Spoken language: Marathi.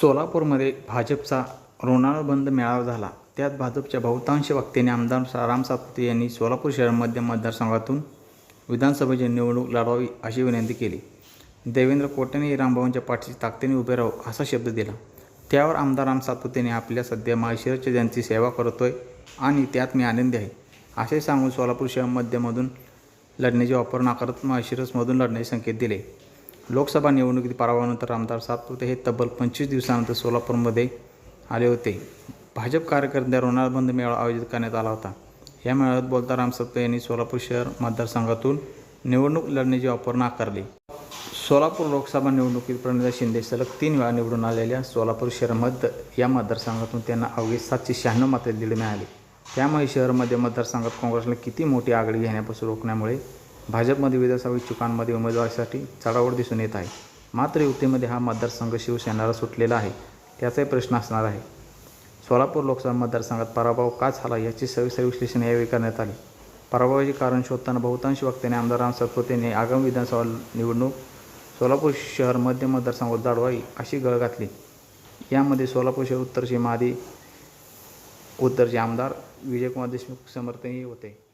सोलापूरमध्ये भाजपचा ऋणानुबंध मेळावा झाला. त्यात भाजपच्या बहुतांश वक्त्यांनी आमदार राम सातपुते यांनी सोलापूर शहर मतदारसंघातून विधानसभेची निवडणूक लढवावी अशी विनंती केली. देवेंद्र कोट्याने रामभाऊंच्या पाठीशी ताकदीने उभे राहू असा शब्द दिला. त्यावर आमदार राम सातपुतेने आपल्या सध्या माळशिरसच्या ज्यांची सेवा करतोय आणि त्यात मी आनंदी आहे. असे सांगून सोलापूर शहर मध्यमधून लढण्याची ऑफर नाकारत माळशिरसमधून लढण्याचे संकेत दिले. लोकसभा निवडणुकीत पराभवानंतर आमदार सातपुते हे तब्बल पंचवीस दिवसानंतर सोलापूरमध्ये आले होते. भाजप कार्यकर्त्या ऋणाबंद मेळावा आयोजित करण्यात आला होता. या मेळाव्यात बोलता राम सातपुते यांनी सोलापूर शहर मतदारसंघातून निवडणूक लढण्याची ऑफर नाकारली. सोलापूर लोकसभा निवडणुकीत प्रणिता शिंदे सलग तीन वेळा निवडून आलेल्या सोलापूर शहर मध्य या मतदारसंघातून त्यांना अवघे सातशे शहाण्णव मात्र दीड मिळाली. त्यामुळे शहरमध्ये मतदारसंघात काँग्रेसला किती मोठी आघाडी घेण्यापासून रोखण्यामुळे भाजपमध्ये विधानसभा इच्छुकांमध्ये उमेदवारीसाठी चढावड दिसून येत आहे. मात्र युतीमध्ये हा मतदारसंघ शिवसेनेला सुटलेला आहे त्याचाही प्रश्न असणार आहे. सोलापूर लोकसभा मतदारसंघात पराभव का झाला याची सविस्तर विश्लेषण यावेळी करण्यात आले. पराभवाचे कारण शोधताना बहुतांश वक्त्याने आमदार राम आगामी विधानसभा निवडणूक सोलापूर शहर मध्य मतदारसंघात जाडवावी अशी गळ घातली. यामध्ये सोलापूर शहर उत्तरचे मादी उत्तरचे आमदार विजयकुमार देशमुख समर्थनही होते.